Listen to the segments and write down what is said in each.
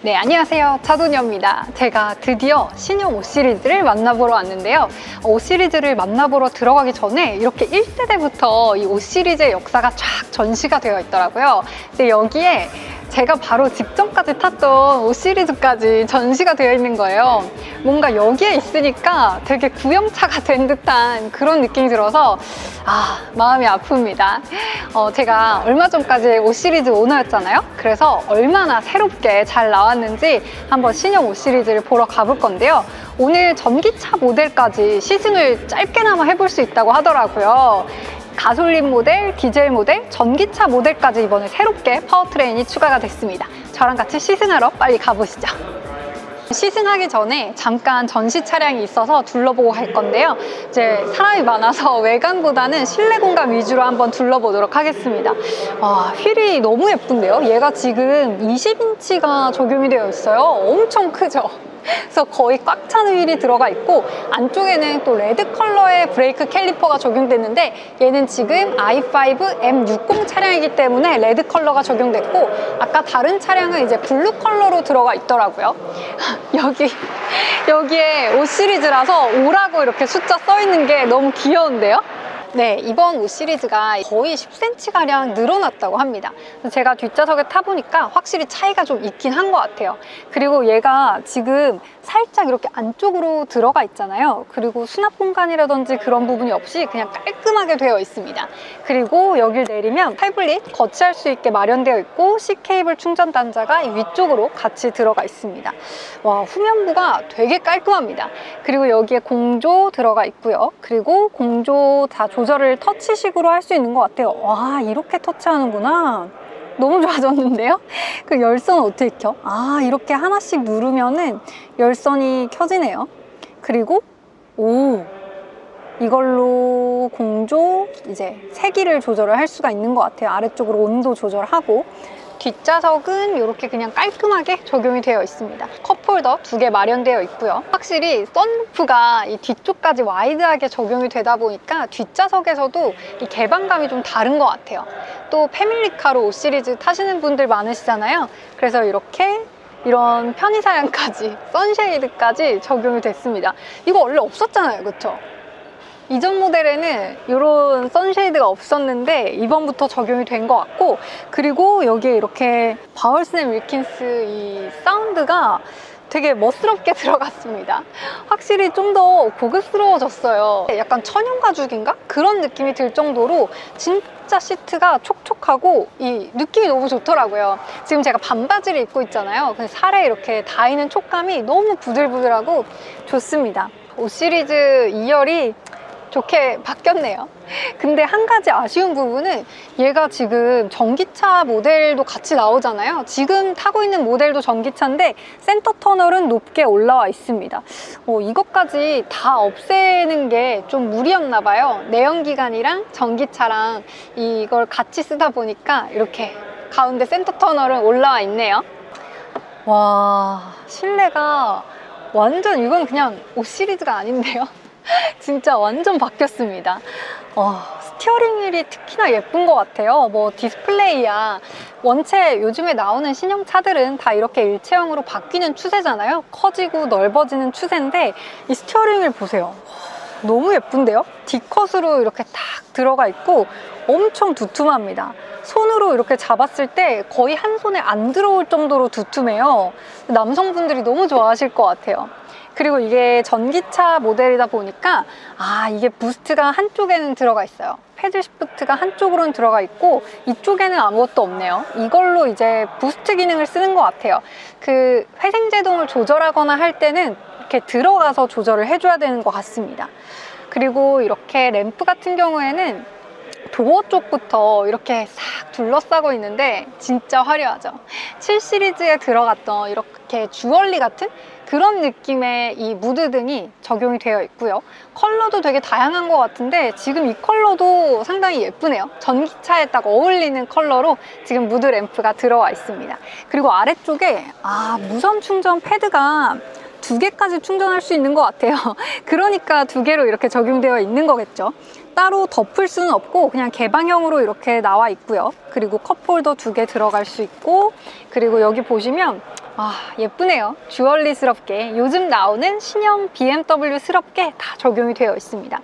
네, 안녕하세요. 차도녀입니다. 제가 드디어 신형 5 시리즈를 만나보러 왔는데요. 5 시리즈를 만나보러 들어가기 전에 이렇게 1세대부터 이5 시리즈의 역사가 쫙 전시가 되어 있더라고요. 근데 여기에 제가 바로 직전까지 탔던 5 시리즈까지 전시가 되어 있는 거예요. 뭔가 여기에 있으니까 되게 구형차가 된 듯한 그런 느낌이 들어서 아 마음이 아픕니다. 어, 제가 얼마 전까지 5 시리즈 오너였잖아요. 그래서 얼마나 새롭게 잘 나왔는지 한번 신형 5 시리즈를 보러 가볼 건데요. 오늘 전기차 모델까지 시승을 짧게나마 해볼 수 있다고 하더라고요. 가솔린 모델, 디젤 모델, 전기차 모델까지 이번에 새롭게 파워트레인이 추가가 됐습니다. 저랑 같이 시승하러 빨리 가보시죠. 시승하기 전에 잠깐 전시 차량이 있어서 둘러보고 갈 건데요. 이제 사람이 많아서 외관보다는 실내 공간 위주로 한번 둘러보도록 하겠습니다. 와, 휠이 너무 예쁜데요? 얘가 지금 20인치가 적용이 되어 있어요. 엄청 크죠? 그래서 거의 꽉 차는 휠이 들어가 있고 안쪽에는 또 레드 컬러의 브레이크 캘리퍼가 적용됐는데 얘는 지금 i5 M60 차량이기 때문에 레드 컬러가 적용됐고 아까 다른 차량은 이제 블루 컬러로 들어가 있더라고요. 여기 여기에 5 시리즈라서 5라고 이렇게 숫자 써 있는 게 너무 귀여운데요? 네, 이번 5 시리즈가 거의 10cm가량 늘어났다고 합니다. 제가 뒷좌석에 타보니까 확실히 차이가 좀 있긴 한 것 같아요. 그리고 얘가 지금 살짝 이렇게 안쪽으로 들어가 있잖아요. 그리고 수납 공간이라든지 그런 부분이 없이 그냥 깔끔하게 되어 있습니다. 그리고 여길 내리면 타이블릿 거치할 수 있게 마련되어 있고 C케이블 충전 단자가 이 위쪽으로 같이 들어가 있습니다. 와, 후면부가 되게 깔끔합니다. 그리고 여기에 공조 들어가 있고요. 그리고 공조 다 조절을 터치식으로 할 수 있는 것 같아요. 와, 이렇게 터치하는구나. 너무 좋아졌는데요? 그 열선 어떻게 켜? 아, 이렇게 하나씩 누르면은 열선이 켜지네요. 그리고, 오, 이걸로 공조, 이제 세기를 조절을 할 수가 있는 것 같아요. 아래쪽으로 온도 조절하고. 뒷좌석은 이렇게 그냥 깔끔하게 적용이 되어 있습니다. 컵홀더 두 개 마련되어 있고요. 확실히 썬루프가 이 뒤쪽까지 와이드하게 적용이 되다 보니까 뒷좌석에서도 이 개방감이 좀 다른 것 같아요. 또 패밀리카로 5 시리즈 타시는 분들 많으시잖아요. 그래서 이렇게 이런 편의사양까지, 선쉐이드까지 적용이 됐습니다. 이거 원래 없었잖아요, 그쵸? 이전 모델에는 이런 선쉐이드가 없었는데 이번부터 적용이 된 것 같고 그리고 여기에 이렇게 바울스앤 윌킨스 이 사운드가 되게 멋스럽게 들어갔습니다. 확실히 좀 더 고급스러워졌어요. 약간 천연 가죽인가? 그런 느낌이 들 정도로 진짜 시트가 촉촉하고 이 느낌이 너무 좋더라고요. 지금 제가 반바지를 입고 있잖아요. 근데 살에 이렇게 닿이는 촉감이 너무 부들부들하고 좋습니다. 5 시리즈 2열이 좋게 바뀌었네요. 근데 한 가지 아쉬운 부분은 얘가 지금 전기차 모델도 같이 나오잖아요. 지금 타고 있는 모델도 전기차인데 센터 터널은 높게 올라와 있습니다. 어, 이것까지 다 없애는 게 좀 무리였나 봐요. 내연기관이랑 전기차랑 이걸 같이 쓰다 보니까 이렇게 가운데 센터 터널은 올라와 있네요. 와, 실내가 완전 이건 그냥 5 시리즈가 아닌데요. 진짜 완전 바뀌었습니다. 어, 스티어링 휠이 특히나 예쁜 것 같아요. 뭐 디스플레이야. 원체 요즘에 나오는 신형 차들은 다 이렇게 일체형으로 바뀌는 추세잖아요. 커지고 넓어지는 추세인데 이 스티어링 휠 보세요. 너무 예쁜데요? D컷으로 이렇게 탁 들어가 있고 엄청 두툼합니다. 손으로 이렇게 잡았을 때 거의 한 손에 안 들어올 정도로 두툼해요. 남성분들이 너무 좋아하실 것 같아요. 그리고 이게 전기차 모델이다 보니까 아 이게 부스트가 한쪽에는 들어가 있어요. 패들 시프트가 한쪽으로는 들어가 있고 이쪽에는 아무것도 없네요. 이걸로 이제 부스트 기능을 쓰는 것 같아요. 그 회생제동을 조절하거나 할 때는 이렇게 들어가서 조절을 해줘야 되는 것 같습니다. 그리고 이렇게 램프 같은 경우에는 도어 쪽부터 이렇게 싹 둘러싸고 있는데 진짜 화려하죠. 7 시리즈에 들어갔던 이렇게 주얼리 같은 그런 느낌의 이 무드 등이 적용이 되어 있고요. 컬러도 되게 다양한 것 같은데 지금 이 컬러도 상당히 예쁘네요. 전기차에 딱 어울리는 컬러로 지금 무드 램프가 들어와 있습니다. 그리고 아래쪽에 아 무선 충전 패드가 두 개까지 충전할 수 있는 것 같아요. 그러니까 두 개로 이렇게 적용되어 있는 거겠죠. 따로 덮을 수는 없고 그냥 개방형으로 이렇게 나와 있고요. 그리고 컵홀더 두 개 들어갈 수 있고 그리고 여기 보시면 아, 예쁘네요. 주얼리스럽게 요즘 나오는 신형 BMW스럽게 다 적용이 되어 있습니다.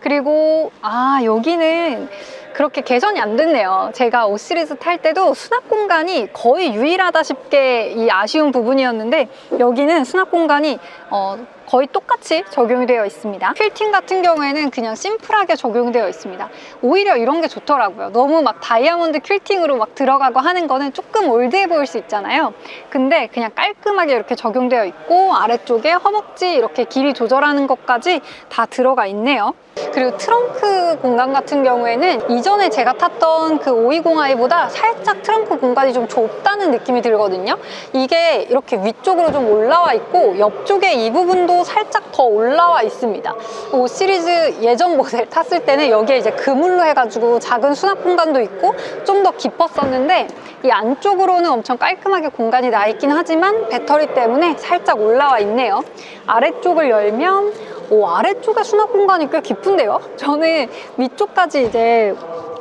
그리고 아 여기는 그렇게 개선이 안 됐네요. 제가 5 시리즈 탈 때도 수납 공간이 거의 유일하다 싶게 이 아쉬운 부분이었는데 여기는 수납 공간이 어, 거의 똑같이 적용이 되어 있습니다. 퀼팅 같은 경우에는 그냥 심플하게 적용되어 있습니다. 오히려 이런 게 좋더라고요. 너무 막 다이아몬드 퀼팅으로 막 들어가고 하는 거는 조금 올드해 보일 수 있잖아요. 근데 그냥 깔끔하게 이렇게 적용되어 있고 아래쪽에 허벅지 이렇게 길이 조절하는 것까지 다 들어가 있네요. 그리고 트렁크 공간 같은 경우에는 이전에 제가 탔던 그 520i보다 살짝 트렁크 공간이 좀 좁다는 느낌이 들거든요. 이게 이렇게 위쪽으로 좀 올라와 있고 옆쪽에 이 부분도 살짝 더 올라와 있습니다. 5 시리즈 예전 모델 탔을 때는 여기에 이제 그물로 해가지고 작은 수납 공간도 있고 좀 더 깊었었는데 이 안쪽으로는 엄청 깔끔하게 공간이 나 있긴 하지만 배터리 때문에 살짝 올라와 있네요. 아래쪽을 열면 오, 아래쪽에 수납 공간이 꽤 깊은데요? 저는 위쪽까지 이제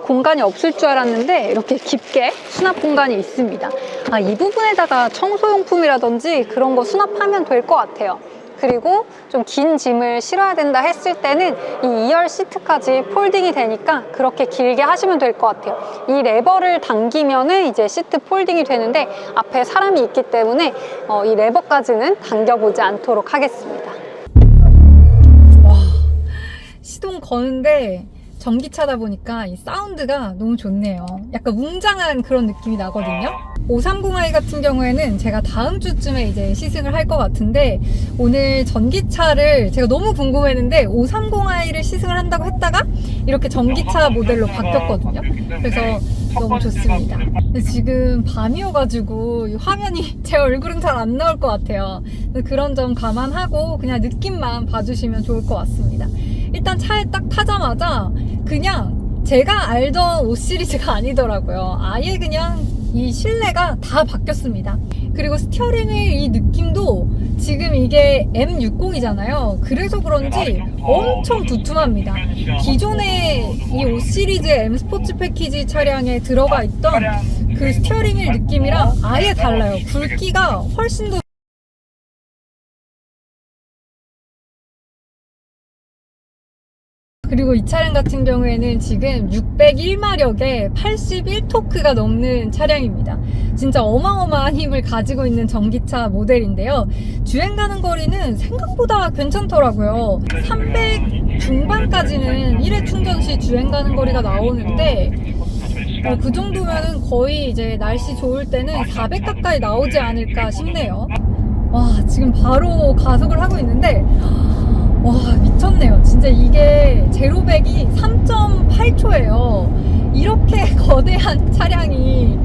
공간이 없을 줄 알았는데 이렇게 깊게 수납 공간이 있습니다. 아, 이 부분에다가 청소용품이라든지 그런 거 수납하면 될 것 같아요. 그리고 좀 긴 짐을 실어야 된다 했을 때는 이 2열 시트까지 폴딩이 되니까 그렇게 길게 하시면 될 것 같아요. 이 레버를 당기면은 이제 시트 폴딩이 되는데 앞에 사람이 있기 때문에 어, 이 레버까지는 당겨보지 않도록 하겠습니다. 시동 거는데 전기차다 보니까 이 사운드가 너무 좋네요. 약간 웅장한 그런 느낌이 나거든요. 530i 같은 경우에는 제가 다음 주쯤에 이제 시승을 할 것 같은데 오늘 전기차를 제가 너무 궁금했는데 530i를 시승을 한다고 했다가 이렇게 전기차 모델로 바뀌었거든요. 그래서 너무 좋습니다. 지금 밤이어가지고 이 화면이 제 얼굴은 잘 안 나올 것 같아요. 그런 점 감안하고 그냥 느낌만 봐주시면 좋을 것 같습니다. 일단 차에 딱 타자마자 그냥 제가 알던 5 시리즈가 아니더라고요. 아예 그냥 이 실내가 다 바뀌었습니다. 그리고 스티어링의 이 느낌도 지금 이게 M60이잖아요. 그래서 그런지 엄청 두툼합니다. 기존에 이5 시리즈 M 스포츠 패키지 차량에 들어가 있던 그 스티어링 휠 느낌이랑 아예 달라요. 굵기가 훨씬 더 그리고 이 차량 같은 경우에는 지금 601마력에 81토크가 넘는 차량입니다. 진짜 어마어마한 힘을 가지고 있는 전기차 모델인데요. 주행 가는 거리는 생각보다 괜찮더라고요. 300 중반까지는 1회 충전 시 주행 가는 거리가 나오는데 어, 그 정도면은 거의 이제 날씨 좋을 때는 400 가까이 나오지 않을까 싶네요. 와, 지금 바로 가속을 하고 있는데 와 미쳤네요. 진짜 이게 제로백이 3.8초예요. 이렇게 거대한 차량이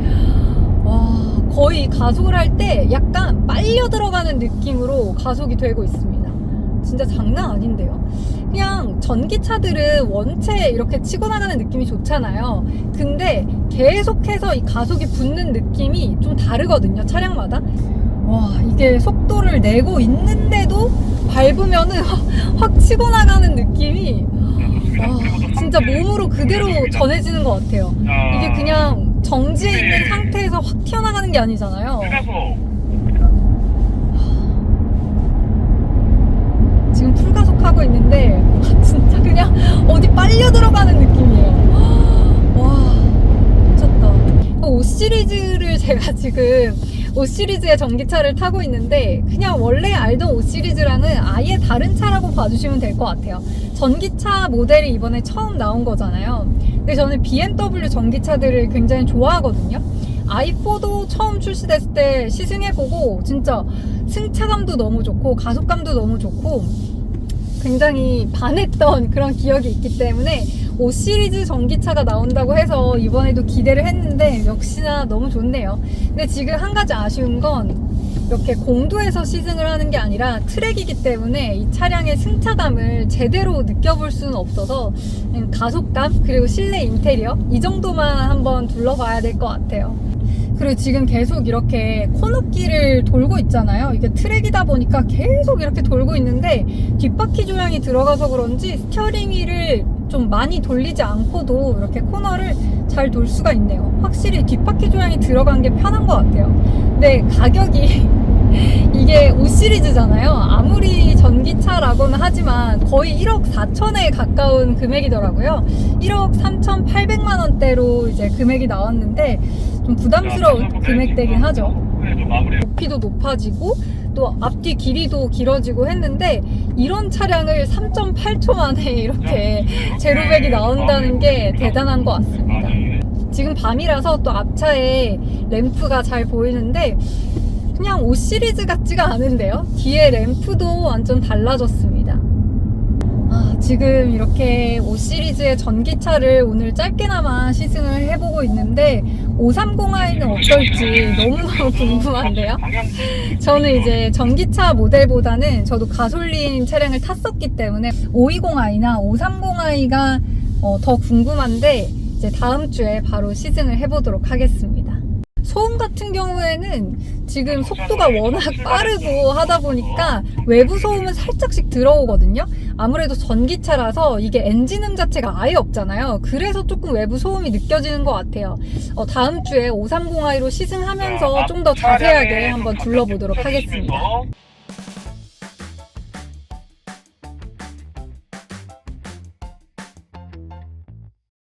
와 거의 가속을 할 때 약간 빨려 들어가는 느낌으로 가속이 되고 있습니다. 진짜 장난 아닌데요. 그냥 전기차들은 원체 이렇게 치고 나가는 느낌이 좋잖아요. 근데 계속해서 이 가속이 붙는 느낌이 좀 다르거든요 차량마다. 와 이게 속도를 내고 있는데도 밟으면은 확 치고 나가는 느낌이 와 진짜 몸으로 그대로 전해지는 것 같아요. 이게 그냥 정지해 있는 상태에서 확 튀어나가는 게 아니잖아요. 지금 풀가속하고 있는데 진짜 그냥 어디 빨려 들어가는 느낌이에요. 와 미쳤다. 5 시리즈를 제가 지금 5 시리즈의 전기차를 타고 있는데 그냥 원래 알던 5 시리즈랑은 아예 다른 차라고 봐주시면 될 것 같아요. 전기차 모델이 이번에 처음 나온 거잖아요. 근데 저는 BMW 전기차들을 굉장히 좋아하거든요. i4도 처음 출시됐을 때 시승해보고 진짜 승차감도 너무 좋고 가속감도 너무 좋고 굉장히 반했던 그런 기억이 있기 때문에 5 시리즈 전기차가 나온다고 해서 이번에도 기대를 했는데 역시나 너무 좋네요. 근데 지금 한 가지 아쉬운 건 이렇게 공도에서 시승을 하는 게 아니라 트랙이기 때문에 이 차량의 승차감을 제대로 느껴볼 수는 없어서 가속감 그리고 실내 인테리어 이 정도만 한번 둘러봐야 될 것 같아요. 그리고 지금 계속 이렇게 코너길을 돌고 있잖아요. 이게 트랙이다 보니까 계속 이렇게 돌고 있는데 뒷바퀴 조향이 들어가서 그런지 스티어링 휠을 좀 많이 돌리지 않고도 이렇게 코너를 잘 돌 수가 있네요. 확실히 뒷바퀴 조향이 들어간 게 편한 것 같아요. 근데 가격이 이게 5 시리즈잖아요. 아무리 전기차라고는 하지만 거의 1억 4천에 가까운 금액이더라고요. 1억 3,800만 원대로 이제 금액이 나왔는데 좀 부담스러운 금액대긴 하죠. 좀 마무리. 높이도 높아지고 또 앞뒤 길이도 길어지고 했는데 이런 차량을 3.8초 만에 이렇게 제로백이 나온다는 게 대단한 것 같습니다. 지금 밤이라서 또 앞차에 램프가 잘 보이는데 그냥 5 시리즈 같지가 않은데요. 뒤에 램프도 완전 달라졌습니다. 아, 지금 이렇게 5 시리즈의 전기차를 오늘 짧게나마 시승을 해보고 있는데 530i는 어떨지 너무너무 궁금한데요. 저는 이제 전기차 모델보다는 저도 가솔린 차량을 탔었기 때문에 520i나 530i가 어, 더 궁금한데 이제 다음 주에 바로 시승을 해보도록 하겠습니다. 같은 경우에는 지금 속도가 워낙 빠르고 하다 보니까 외부 소음은 살짝씩 들어오거든요. 아무래도 전기차라서 이게 엔진 음 자체가 아예 없잖아요. 그래서 조금 외부 소음이 느껴지는 것 같아요. 어, 다음 주에 530i로 시승하면서 좀 더 자세하게 한번 둘러보도록 하겠습니다.